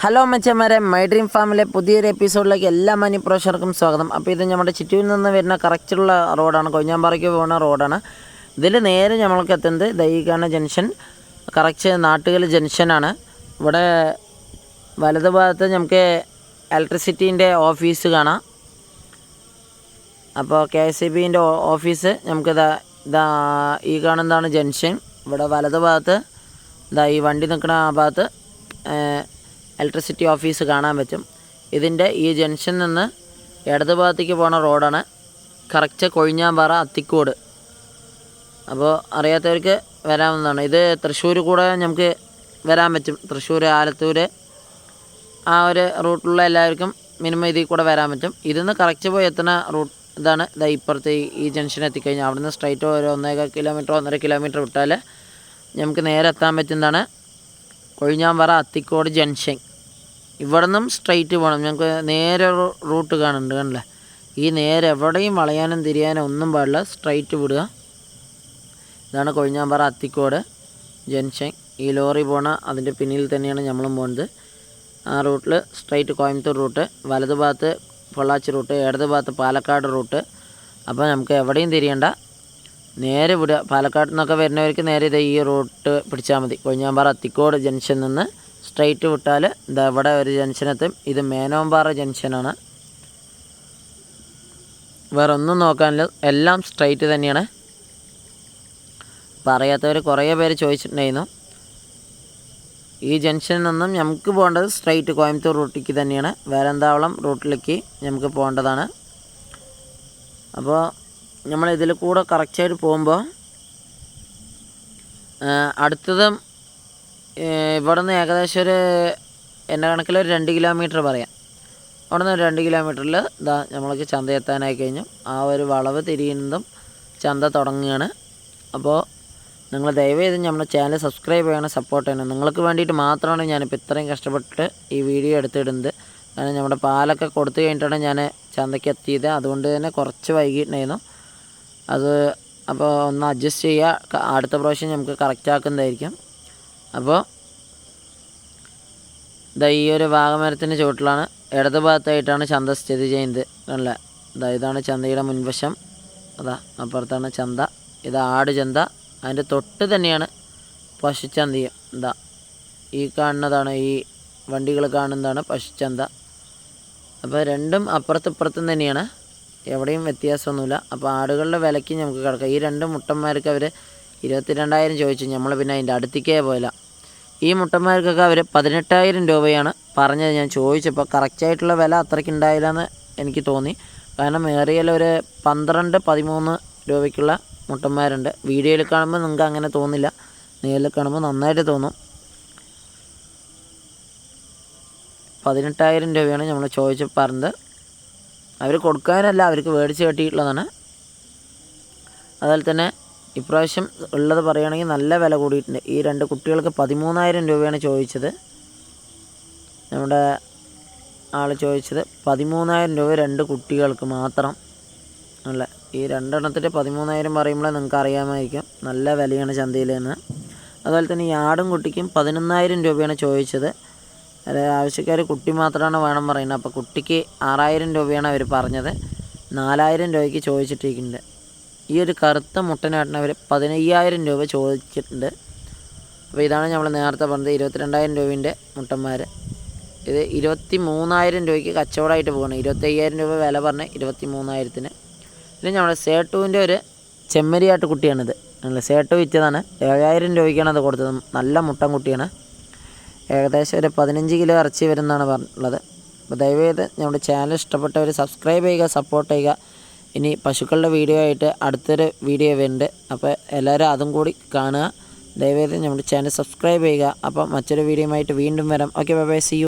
Hello മച്ചന്മാരെ. My dream ഫാമിലെ പുതിയൊരു എപ്പിസോഡിലേക്ക് എല്ലാ മനി പ്രേക്ഷകർക്കും സ്വാഗതം. അപ്പോൾ ഇത് നമ്മുടെ ചുറ്റുവിൽ നിന്ന് വരുന്ന കറക്റ്റുള്ള റോഡാണ്. കൊഞ്ഞാമ്പാറയ്ക്ക് പോകുന്ന റോഡാണ്. ഇതിൽ നേരെ നമ്മൾക്ക് എത്തുന്നത് ദൈകാന ജംഗ്ഷൻ കറക്റ്റ് നാട്ടുകൽ ജംഗ്ഷനാണ് ഇവിടെ വലത് ഭാഗത്ത് നമുക്ക് ഇലക്ട്രിസിറ്റീന്റെ ഓഫീസ് കാണാം. അപ്പോൾ കെ എസ് ഇ ബിന്റെ ഓഫീസ് നമുക്ക് ഇതാ ഇതാ ഈ കാണുന്നതാണ് ജംഗ്ഷൻ. ഇവിടെ വലത് ഭാഗത്ത് ഇതാ ഈ വണ്ടി നിൽക്കുന്ന ആ ഭാഗത്ത് ഇലക്ട്രിസിറ്റി ഓഫീസ് കാണാൻ പറ്റും. ഇതിന്റെ ഈ ജംഗ്ഷനിൽ നിന്ന് ഇടതുഭാഗത്തേക്ക് പോണ റോഡാണ് കറക്റ്റ് കൊഴിഞ്ഞാമ്പാറ അത്തിക്കോട്. അപ്പോൾ അറിയാത്തവർക്ക് വരാവുന്നതാണ്. ഇത് തൃശ്ശൂർ കൂടെ നമുക്ക് വരാൻ പറ്റും. തൃശ്ശൂർ ആലത്തൂർ ആ ഒരു റൂട്ടിലുള്ള എല്ലാവർക്കും മിനിമം ഇതിൽ കൂടെ വരാൻ പറ്റും. ഇതിന്ന് കറക്റ്റ് പോയി എത്തുന്ന റൂട്ട് ഇതാണ്. ഇതാ ഇപ്പുറത്തെ ഈ- ജംഗ്ഷൻ എത്തിക്കഴിഞ്ഞാൽ അവിടുന്ന് സ്ട്രൈറ്റ് ഒരു ഒന്നേകാൽ കിലോമീറ്റർ ഒന്നര കിലോമീറ്റർ വിട്ടാൽ നമുക്ക് നേരെ എത്താൻ പറ്റുന്നതാണ് കൊഴിഞ്ഞാമ്പാറ അത്തിക്കോട് ജംഗ്ഷൻ ഇവിടെ നിന്നും സ്ട്രൈറ്റ് പോകണം ഞങ്ങൾക്ക് നേരെ റൂട്ട് കാണുന്നുണ്ട് കണ്ടില്ലേ? ഈ നേരെ എവിടെയും വളയാനും തിരിയാനും ഒന്നും പാടില്ല. സ്ട്രൈറ്റ് വിടുക. ഇതാണ് കൊഴിഞ്ഞാമ്പാറ അത്തിക്കോട് ജംഗ്ഷൻ. ഈ ലോറി പോണ അതിന്റെ പിന്നിൽ തന്നെയാണ് നമ്മളും പോകുന്നത് ആ റൂട്ടിൽ സ്ട്രൈറ്റ് കോയമ്പത്തൂർ റൂട്ട് വലത് ഭാഗത്ത് പൊള്ളാച്ചി റൂട്ട് ഇടത് ഭാഗത്ത് പാലക്കാട് റൂട്ട് അപ്പോൾ നമുക്ക് എവിടെയും തിരിയണ്ട. നേരെ വിടുക. പാലക്കാട് നിന്നൊക്കെ വരുന്നവർക്ക് നേരെ ഇത് ഈ റൂട്ട് പിടിച്ചാൽ മതി. കൊഴിഞ്ഞാമ്പാറ അത്തിക്കോട് ജംഗ്ഷൻ നിന്ന് സ്ട്രൈറ്റ് വിട്ടാൽ ഇതാ ഇവിടെ ഒരു ജംഗ്ഷനെത്തും ഇത് മേനോമ്പാറ ജംഗ്ഷനാണ് വേറെ ഒന്നും നോക്കാനില്ല. എല്ലാം സ്ട്രെയിറ്റ് തന്നെയാണ്. പറയാത്തവർ കുറേ പേര് ചോദിച്ചിട്ടുണ്ടായിരുന്നു. ഈ ജംഗ്ഷനിൽ നിന്നും നമുക്ക് പോകേണ്ടത് സ്ട്രെയിറ്റ് കോയമ്പത്തൂർ റൂട്ടിലേക്ക് തന്നെയാണ്. വേലന്താവളം റൂട്ടിലേക്ക് നമുക്ക് പോകേണ്ടതാണ്. അപ്പോൾ നമ്മൾ ഇതിൽ കൂടെ കറക്റ്റായിട്ട് പോകുമ്പോൾ അടുത്തതും ഇവിടെ നിന്ന് ഏകദേശം ഒരു എന്റെ കണക്കിൽ ഒരു രണ്ട് കിലോമീറ്റർ പറയാം. അവിടെ നിന്ന് രണ്ട് കിലോമീറ്ററിൽ ഇതാ നമ്മൾക്ക് ചന്ത എത്താനായി കഴിഞ്ഞു. ആ ഒരു വളവ് തിരിയുന്നതും ചന്ത തുടങ്ങുകയാണ്. അപ്പോൾ നിങ്ങൾ ദയവേത് നമ്മുടെ ചാനൽ സബ്സ്ക്രൈബ് ചെയ്യണം സപ്പോർട്ട് ചെയ്യണം. നിങ്ങൾക്ക് വേണ്ടിയിട്ട് മാത്രമാണ് ഞാനിപ്പോൾ ഇത്രയും കഷ്ടപ്പെട്ട് ഈ വീഡിയോ എടുത്തിടുന്നത്. കാരണം നമ്മുടെ പാലൊക്കെ കൊടുത്തു കഴിഞ്ഞിട്ടാണ് ഞാൻ ചന്തയ്ക്ക് എത്തിയത്. അതുകൊണ്ട് തന്നെ കുറച്ച് വൈകിട്ടുണ്ടായിരുന്നു. അത് അപ്പോൾ ഒന്ന് അഡ്ജസ്റ്റ് ചെയ്യുക. അടുത്ത പ്രാവശ്യം നമുക്ക് കറക്റ്റ് ആക്കുന്നതായിരിക്കും. അപ്പോൾ ഇതാ ഈ ഒരു വാഗമരത്തിന്റെ ചുവട്ടിലാണ്. ഇടത് ഭാഗത്തായിട്ടാണ് ചന്ത സ്ഥിതി ചെയ്യുന്നത്. അല്ല? ഇതാ ഇതാണ് ചന്തയുടെ മുൻവശം. അതാ അപ്പുറത്താണ് ചന്ത. ഇത് ആട് ചന്ത. അതിന്റെ തൊട്ട് തന്നെയാണ് പശുചന്തയും. ഇതാ ഈ കാണുന്നതാണ് ഈ വണ്ടികൾ കാണുന്നതാണ് പശുചന്ത. അപ്പോൾ രണ്ടും അപ്പുറത്തും ഇപ്പുറത്തും തന്നെയാണ്. എവിടെയും വ്യത്യാസമൊന്നുമില്ല. അപ്പോൾ ആടുകളുടെ വിലയ്ക്ക് നമുക്ക് കിടക്കാം. ഈ രണ്ട് മുട്ടന്മാർക്ക് അവർ ഇരുപത്തി രണ്ടായിരം ചോദിച്ചു. നമ്മൾ പിന്നെ അതിന്റെ അടുത്തേക്കേ പോയില്ല. ഈ മുട്ടന്മാർക്കൊക്കെ അവർ പതിനെട്ടായിരം രൂപയാണ് പറഞ്ഞത്. ഞാൻ ചോദിച്ചപ്പോൾ കറക്റ്റായിട്ടുള്ള വില അത്രയ്ക്ക് ഉണ്ടായില്ല എനിക്ക് തോന്നി. കാരണം ഏറിയൽ ഒരു പന്ത്രണ്ട് പതിമൂന്ന് രൂപയ്ക്കുള്ള മുട്ടന്മാരുണ്ട്. വീഡിയോയിൽ കാണുമ്പോൾ നിങ്ങൾക്ക് അങ്ങനെ തോന്നില്ല. നേരിൽ കാണുമ്പോൾ നന്നായിട്ട് തോന്നും. പതിനെട്ടായിരം രൂപയാണ് നമ്മൾ ചോദിച്ച് പറഞ്ഞത്. അവർ കൊടുക്കാനല്ല അവർക്ക് മേടിച്ച് കെട്ടിയിട്ടുള്ളതാണ്. അതുപോലെ തന്നെ ഇപ്രാവശ്യം ഉള്ളത് പറയുകയാണെങ്കിൽ നല്ല വില കൂടിയിട്ടുണ്ട്. ഈ രണ്ട് കുട്ടികൾക്ക് പതിമൂന്നായിരം രൂപയാണ് ചോദിച്ചത്. നമ്മുടെ ആൾ ചോദിച്ചത് പതിമൂന്നായിരം രൂപ രണ്ട് കുട്ടികൾക്ക് മാത്രം. അല്ല ഈ രണ്ടെണ്ണത്തിന്റെ പതിമൂന്നായിരം പറയുമ്പോൾ നിങ്ങൾക്ക് അറിയാമായിരിക്കും. നല്ല വിലയാണ് ചന്തയിൽ നിന്ന് അതുപോലെ തന്നെ ഈ ആടും കുട്ടിക്കും പതിനൊന്നായിരം രൂപയാണ് ചോദിച്ചത്. അതായത് ആവശ്യക്കാർ കുട്ടി മാത്രമാണ് വേണം പറയുന്നത്. അപ്പോൾ കുട്ടിക്ക് ആറായിരം രൂപയാണ് അവർ പറഞ്ഞത്. നാലായിരം രൂപയ്ക്ക് ചോദിച്ചിട്ടിരിക്കുന്നുണ്ട്. ഈ ഒരു കറുത്ത മുട്ടനാട്ടിന് അവർ പതിനയ്യായിരം രൂപ ചോദിച്ചിട്ടുണ്ട്. അപ്പോൾ ഇതാണ് നമ്മൾ നേരത്തെ പറഞ്ഞത് ഇരുപത്തിരണ്ടായിരം രൂപേന്റെ മുട്ടന്മാർ ഇത് ഇരുപത്തി മൂന്നായിരം രൂപയ്ക്ക് കച്ചവടമായിട്ട് പോകണം ഇരുപത്തയ്യായിരം രൂപ വില പറഞ്ഞ് ഇരുപത്തി മൂന്നായിരത്തിന് പിന്നെ നമ്മുടെ സേട്ടുവിന്റെ ഒരു ചെമ്മരിയാട്ട് കുട്ടിയാണിത്. അല്ല സേട്ടു വിറ്റതാണ്. ഏഴായിരം രൂപയ്ക്കാണ് അത് കൊടുത്തത്. നല്ല മുട്ടൻ കുട്ടിയാണ്. ഏകദേശം ഒരു പതിനഞ്ച് കിലോ ഇറച്ചി വരുന്നതാണ് പറഞ്ഞുള്ളത് അപ്പോൾ ദയവേത് നമ്മുടെ ചാനൽ ഇഷ്ടപ്പെട്ടവർ സബ്സ്ക്രൈബ് ചെയ്യുക സപ്പോർട്ട് ചെയ്യുക. ഇനി പശുക്കളുടെ വീഡിയോ ആയിട്ട് അടുത്തൊരു വീഡിയോ വരുന്നുണ്ട് അപ്പോൾ എല്ലാവരും അതും കൂടി കാണുക. ദയവേത് നമ്മുടെ ചാനൽ സബ്സ്ക്രൈബ് ചെയ്യുക. അപ്പം മറ്റൊരു വീഡിയോ ആയിട്ട് വീണ്ടും വരാം. Okay bye bye see you